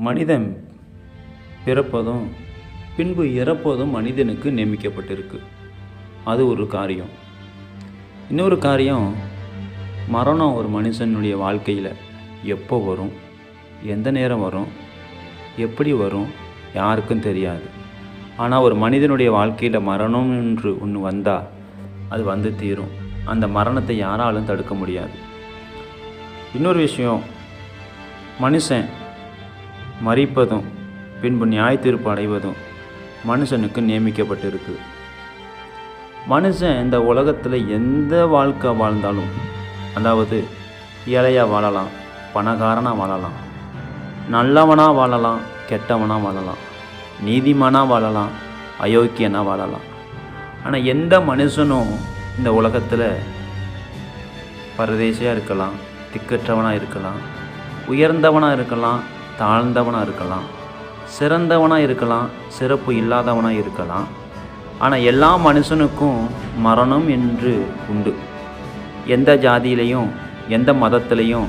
மனிதன் பிறப்பதும் பின்பு இறப்பதும் மனிதனுக்கு நியமிக்கப்பட்டிருக்கு. அது ஒரு காரியம். இன்னொரு காரியம் மரணம் ஒரு மனுஷனுடைய வாழ்க்கையில் எப்போ வரும்? எந்த நேரம் வரும்? எப்படி வரும்? யாருக்கும் தெரியாது. ஆனால் ஒரு மனிதனுடைய வாழ்க்கையில் மரணம் என்று ஒன்று வந்தால் அது வந்து தீரும். அந்த மரணத்தை யாராலும் தடுக்க முடியாது. இன்னொரு விஷயம் மனுஷன் மறிப்பதும் பின்பு நியாயத்தீர்ப்பு அடைவதும் மனுஷனுக்கு நியமிக்கப்பட்டிருக்கு. மனுஷன் இந்த உலகத்தில் எந்த வாழ்க்கை வாழ்ந்தாலும் அதாவது ஏழையாக வாழலாம் பணக்காரனாக வாழலாம் நல்லவனாக வாழலாம் கெட்டவனாக வாழலாம் நீதிமானாக வாழலாம் அயோக்கியனாக வாழலாம். ஆனால் எந்த மனுஷனும் இந்த உலகத்தில் பரதேசியாக இருக்கலாம் திக்கற்றவனாக இருக்கலாம் உயர்ந்தவனாக இருக்கலாம் தாழ்ந்தவனாக இருக்கலாம். சிறந்தவனாக இருக்கலாம். சிறப்பு இல்லாதவனாக இருக்கலாம். ஆனால் எல்லா மனுஷனுக்கும் மரணம் என்று உண்டு. எந்த ஜாதியிலையும் எந்த மதத்திலையும்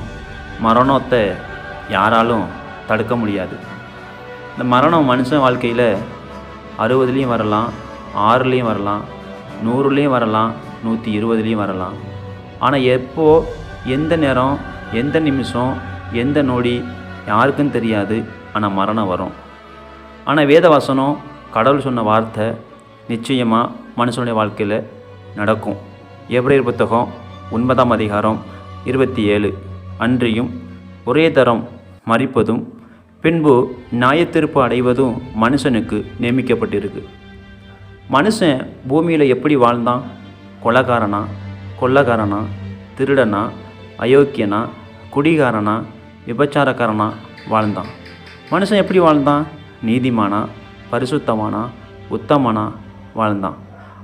மரணத்தை யாராலும் தடுக்க முடியாது. இந்த மரணம் மனுஷன் வாழ்க்கையில் அறுபதுலேயும் வரலாம் ஆறுலேயும் வரலாம் நூறுலேயும் வரலாம் நூற்றி இருபதுலேயும் வரலாம். ஆனால் எப்போ எந்த நேரம் எந்த நிமிஷம் எந்த நொடி யாருக்கும் தெரியாது ஆனால் மரணம் வரும். ஆனால் வேதவசனம் கடவுள் சொன்ன வார்த்தை நிச்சயமாக மனுஷனுடைய வாழ்க்கையில் நடக்கும். எப்ரேர் புத்தகம் ஒன்பதாம் அதிகாரம் இருபத்தி ஏழு அன்றியும் ஒரே தரம் மறிப்பதும் பின்பு நியாயத்திருப்பு அடைவதும் மனுஷனுக்கு நியமிக்கப்பட்டிருக்கு. மனுஷன் பூமியில் எப்படி வாழ்ந்தான்? கொலகாரனா கொள்ளக்காரனா திருடனா அயோக்கியனா குடிகாரனா விபச்சாரக்காரனாக வாழ்ந்தான். மனுஷன் எப்படி வாழ்ந்தான்? நீதிமானா பரிசுத்தமானா உத்தமனா வாழ்ந்தான்.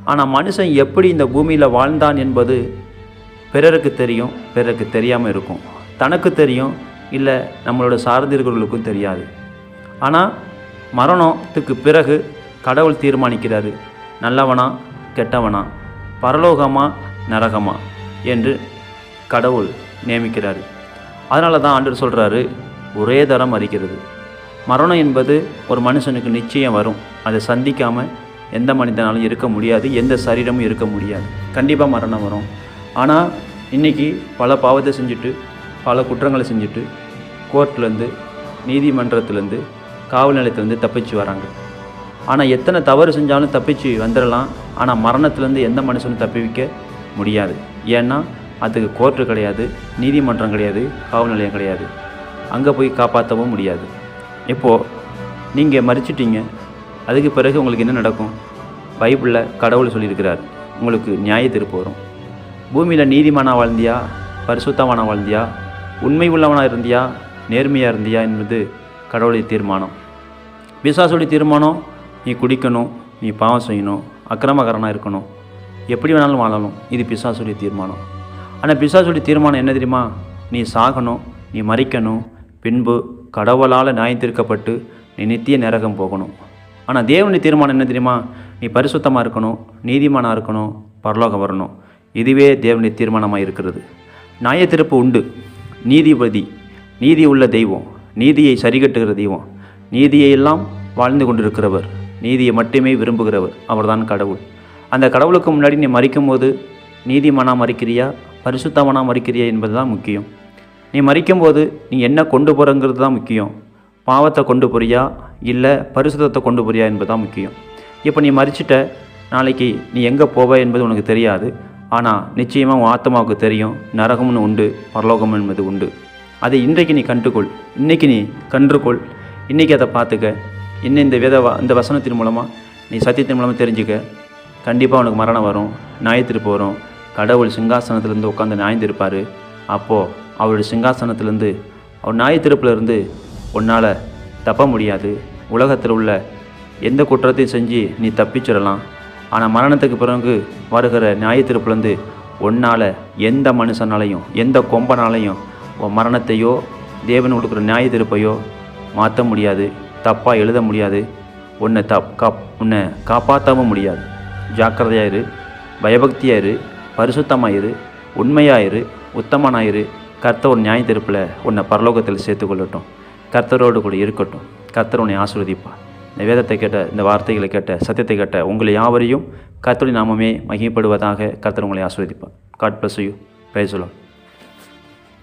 ஆனால் மனுஷன் எப்படி இந்த பூமியில் வாழ்ந்தான் என்பது பிறருக்கு தெரியும் பிறருக்கு தெரியாமல் இருக்கும். தனக்கு தெரியும் இல்லை நம்மளோட சாரதிர்களுக்கும் தெரியாது. ஆனால் மரணத்துக்கு பிறகு கடவுள் தீர்மானிக்கிறாரு நல்லவனா கெட்டவனா பரலோகமா நரகமா என்று கடவுள் நியமிக்கிறாரு. அதனால தான் ஆண்டர் சொல்கிறாரு ஒரே தரம் அறிக்கிறது மரணம் என்பது ஒரு மனுஷனுக்கு நிச்சயம் வரும். அதை சந்திக்காமல் எந்த மனிதனாலும் இருக்க முடியாது எந்த சரீரமும் இருக்க முடியாது. கண்டிப்பாக மரணம் வரும். ஆனால் இன்றைக்கி பல பாவத்தை செஞ்சுட்டு பல குற்றங்களை செஞ்சுட்டு கோர்ட்லேருந்து நீதிமன்றத்துலேருந்து காவல் நிலையத்துலேருந்து தப்பிச்சு வராங்க. ஆனால் எத்தனை தவறு செஞ்சாலும் தப்பிச்சு வந்துடலாம் ஆனால் மரணத்துலேருந்து எந்த மனுஷனும் தப்பிக்க முடியாது. ஏன்னா அதுக்கு கோர்ட்டு கிடையாது நீதிமன்றம் கிடையாது காவல் நிலையம் கிடையாது. அங்கே போய் காப்பாற்றவும் முடியாது. இப்போது நீங்கள் மறிச்சிட்டீங்க. அதுக்கு பிறகு உங்களுக்கு என்ன நடக்கும்? பைபிளில் கடவுள் சொல்லியிருக்கிறார் உங்களுக்கு நியாய தீர்ப்பு வரும். பூமியில் நீதிமானா வாழ்ந்தியா? பரிசுத்தமான வாழ்ந்தியா? உண்மை உள்ளவனாக இருந்தியா? நேர்மையாக இருந்தியா? என்பது கடவுளுடைய தீர்மானம். பிசாசுடைய தீர்மானம் நீ குடிக்கணும் நீ பாவம் செய்யணும் அக்கிரமகாரனாக இருக்கணும். எப்படி வேணாலும் வாழணும். இது பிசாசுடைய தீர்மானம். ஆனால் பிசாசுடைய தீர்மானம் என்ன தெரியுமா? நீ சாகணும் நீ மறிக்கணும் பின்பு கடவுளால் நியாயத்தீர்க்கப்பட்டு நீ நித்திய நரகம் போகணும். ஆனால் தேவனுடைய தீர்மானம் என்ன தெரியுமா? நீ பரிசுத்தமாக இருக்கணும் நீதிமானாக இருக்கணும் பரலோகம் வரணும். இதுவே தேவனுடைய தீர்மானமாக இருக்கிறது. நியாயத்தீர்ப்பு உண்டு. நீதிபதி நீதி உள்ள தெய்வம் நீதியை சரிகட்டுகிற தெய்வம் நீதியை எல்லாம் வாழ்ந்து கொண்டிருக்கிறவர் நீதியை மட்டுமே விரும்புகிறவர் அவர்தான் கடவுள். அந்த கடவுளுக்கு முன்னாடி நீ மறிக்கும்போது நீதிமானாக மறிக்கிறியா? பரிசுத்தவனாக மறிக்கிறியா என்பது தான் முக்கியம். நீ மறிக்கும்போது நீ என்ன கொண்டு போகிறங்கிறது தான் முக்கியம். பாவத்தை கொண்டு போறியா? இல்லை பரிசுத்தத்தை கொண்டு போறியா என்பது தான் முக்கியம். இப்போ நீ மறிச்சிட்ட நாளைக்கு நீ எங்கே போவ என்பது உனக்கு தெரியாது. ஆனால் நிச்சயமாக உன் ஆத்மாவுக்கு தெரியும் நரகம்னு உண்டு பரலோகம் என்பது உண்டு. அதை இன்றைக்கு நீ கண்டுகொள். இன்றைக்கி நீ கன்றுகொள். இன்றைக்கி அதை பார்த்துக்க. இன்னும் இந்த வித இந்த வசனத்தின் மூலமாக நீ சத்தியத்தின் மூலமாக தெரிஞ்சுக்க. கண்டிப்பாக உனக்கு மரணம் வரும் நியாயத்திருப்பு வரும். கடவுள் சிங்காசனத்திலேருந்து உட்காந்து நியாயந்திருப்பார் அப்போது அவருடைய சிங்காசனத்திலேருந்து அவர் நியாயத்திருப்பிலிருந்து உன்னால் தப்ப முடியாது. உலகத்தில் உள்ள எந்த குற்றத்தையும் செஞ்சு நீ தப்பிச்சிடலாம். ஆனால் மரணத்துக்கு பிறகு வருகிற நியாயத்திருப்புலேருந்து உன்னால் எந்த மனுஷனாலையும் எந்த கொம்பனாலையும் உன் மரணத்தையோ தேவன் கொடுக்குற நியாயத்திருப்பையோ மாற்ற முடியாது. தப்பாக எழுத முடியாது. உன்னை தப் காப் உன்னை காப்பாற்றவும் முடியாது. ஜாக்கிரதையாக இரு. பரிசுத்தமாயிரு உண்மையாயிரு உத்தமனாயிரு. கர்த்தர் ஒரு நியாய தீர்ப்பில் உன்னை பரலோகத்தில் சேர்த்துக்கொள்ளட்டும். கர்த்தரோடு கூட இருக்கட்டும். கர்த்தர் உன்னை ஆசீர்வதிப்பார். இந்த வேதத்தை கேட்ட இந்த வார்த்தைகளை கேட்ட சத்தியத்தை கேட்ட உங்களை யாவரையும் கர்த்தருடைய நாமமே மகிமைப்படுவதாக கர்த்தர் உங்களை ஆசீர்வதிப்பார். காட் பிளஸ் யூ பேசலாம்